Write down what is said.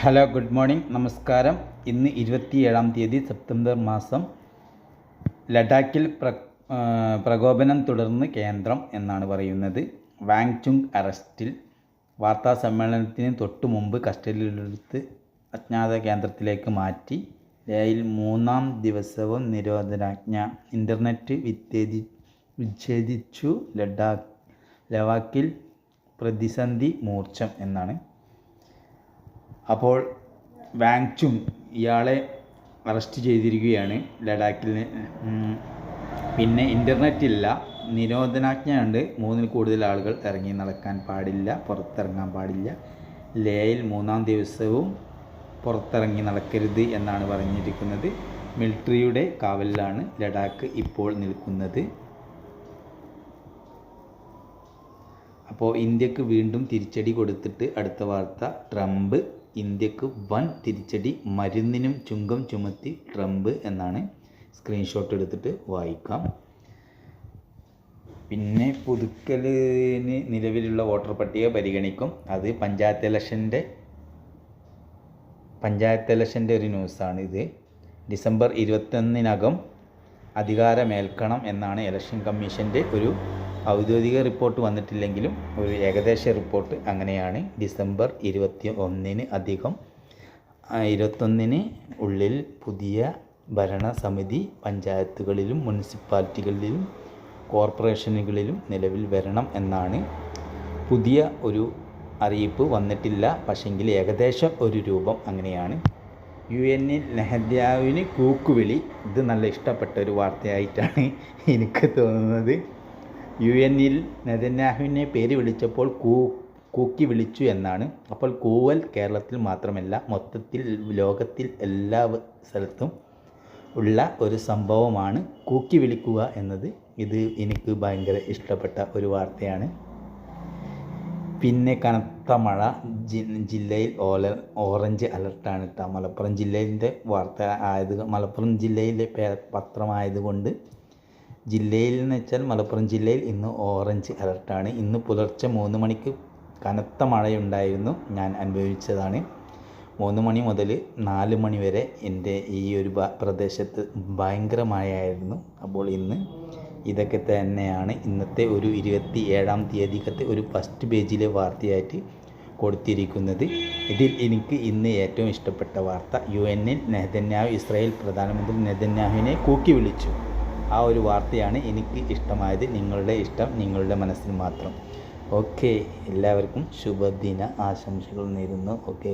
Hello good morning. നമസ്കാരം. ഇന്ന് ഇരുപത്തിയേഴാം തീയതി സെപ്റ്റംബർ മാസം. ലഡാക്കിൽ പ്ര പ്രകോപനം തുടർന്ന് കേന്ദ്രം എന്നാണ് പറയുന്നത്. വാങ്ചുങ് അറസ്റ്റിൽ വാർത്താ സമ്മേളനത്തിന് തൊട്ടു മുമ്പ് കസ്റ്റഡിയിലെടുത്ത് അജ്ഞാത കേന്ദ്രത്തിലേക്ക് മാറ്റി. ലേയിൽ മൂന്നാം ദിവസവും നിരോധനാജ്ഞ ഇന്റർനെറ്റ് വിച്ഛേദി വിച്ഛേദിച്ചു. ലഡാക്ക് ലവാക്കിൽ പ്രതിസന്ധി മൂർച്ഛം എന്നാണ് അപ്പോൾ വാങ്ചും ഇയാളെ അറസ്റ്റ് ചെയ്തിരിക്കുകയാണ് ലഡാക്കിൽ പിന്നെ ഇന്റർനെറ്റ് ഇല്ല. നിരോധനാജ്ഞയുണ്ട്. മൂന്നിൽ കൂടുതൽ ആളുകൾ ഇറങ്ങി നടക്കാൻ പാടില്ല. പുറത്തിറങ്ങാൻ പാടില്ല. ലേയിൽ മൂന്നാം ദിവസവും പുറത്തിറങ്ങി നടക്കരുത് എന്നാണ് പറഞ്ഞിരിക്കുന്നത്. മിലിറ്ററിയുടെ കാവലിലാണ് ലഡാക്ക് ഇപ്പോൾ നിൽക്കുന്നത്. അപ്പോൾ ഇന്ത്യയ്ക്ക് വീണ്ടും തിരിച്ചടി കൊടുത്തിട്ട് അടുത്ത വാർത്ത ട്രംപ് ഇന്ത്യയ്ക്ക് വൻ തിരിച്ചടി മരുന്നിനും ചുങ്കം ചുമത്തി ട്രംപ് എന്നാണ് സ്ക്രീൻഷോട്ട് എടുത്തിട്ട് വായിക്കാം. പിന്നെ പുതുക്കലിന് നിലവിലുള്ള വോട്ടർ പട്ടിക പരിഗണിക്കും. അത് പഞ്ചായത്ത് ഇലക്ഷന്റെ പഞ്ചായത്ത് ഇലക്ഷന്റെ ഒരു ന്യൂസാണ് ഇത്. ഡിസംബർ ഇരുപത്തൊന്നിനകം അധികാരമേൽക്കണം എന്നാണ് ഇലക്ഷൻ കമ്മീഷന്റെ ഒരു ഔദ്യോഗിക റിപ്പോർട്ട് വന്നിട്ടില്ലെങ്കിലും ഒരു ഏകദേശ റിപ്പോർട്ട് അങ്ങനെയാണ്. ഡിസംബർ ഇരുപത്തി ഒന്നിന് അധികം ഇരുപത്തൊന്നിന് ഉള്ളിൽ പുതിയ ഭരണസമിതി പഞ്ചായത്തുകളിലും മുനിസിപ്പാലിറ്റികളിലും കോർപ്പറേഷനുകളിലും നിലവിൽ വരണം എന്നാണ്. പുതിയ ഒരു അറിയിപ്പ് വന്നിട്ടില്ല പക്ഷെങ്കിൽ ഏകദേശം ഒരു രൂപം അങ്ങനെയാണ്. യു എന്നിൽ നെഹദ്യാവിന് കൂക്കുവിളി. ഇത് നല്ല ഇഷ്ടപ്പെട്ട ഒരു വാർത്തയായിട്ടാണ് എനിക്ക് തോന്നുന്നത്. യു എന്നിൽ നെതന്യാഹുവിനെ പേര് വിളിച്ചപ്പോൾ കൂ കൂക്കി വിളിച്ചു എന്നാണ്. അപ്പോൾ കൂവൽ കേരളത്തിൽ മാത്രമല്ല മൊത്തത്തിൽ ലോകത്തിൽ എല്ലാ സ്ഥലത്തും ഉള്ള ഒരു സംഭവമാണ് കൂക്കി വിളിക്കുക എന്നത്. ഇത് എനിക്ക് ഭയങ്കര ഇഷ്ടപ്പെട്ട ഒരു വാർത്തയാണ്. പിന്നെ കനത്ത മഴ ജി- ജില്ലയിൽ ഓല ഓറഞ്ച് അലർട്ടാണ് കേട്ടോ. മലപ്പുറം ജില്ലയിന്റെ വാർത്ത ആയത് മലപ്പുറം ജില്ലയിലെ പത്രമായതുകൊണ്ട് ജില്ലയിൽ എന്ന് വെച്ചാൽ മലപ്പുറം ജില്ലയിൽ ഇന്ന് ഓറഞ്ച് അലർട്ടാണ്. ഇന്ന് പുലർച്ചെ മൂന്ന് മണിക്ക് കനത്ത മഴയുണ്ടായിരുന്നു. ഞാൻ അനുഭവിച്ചതാണ്. മൂന്ന് മണി മുതൽ നാല് മണി വരെ എന്റെ ഈ ഒരു പ്രദേശത്ത് ഭയങ്കര മഴയായിരുന്നു. അപ്പോൾ ഇന്ന് ഇതൊക്കെ തന്നെയാണ്. ഇന്നത്തെ ഒരു ഇരുപത്തി ഏഴാം തീയതിക്കത്തെ ഒരു ഫസ്റ്റ് പേജിലെ വാർത്തയായിട്ട് കൊടുത്തിരിക്കുന്നത്. ഇതിൽ എനിക്ക് ഇന്ന് ഏറ്റവും ഇഷ്ടപ്പെട്ട വാർത്ത യു എന്നിൽ നെതന്യാഹു ഇസ്രായേൽ പ്രധാനമന്ത്രി നെതന്യാഹുവിനെ കൂക്കി വിളിച്ചു. ആ ഒരു വാർത്തയാണ് എനിക്ക് ഇഷ്ടമായത്. നിങ്ങളുടെ ഇഷ്ടം നിങ്ങളുടെ മനസ്സിന് മാത്രം. ഓക്കെ. എല്ലാവർക്കും ശുഭദിന ആശംസകൾ നേരുന്നു. ഓക്കെ.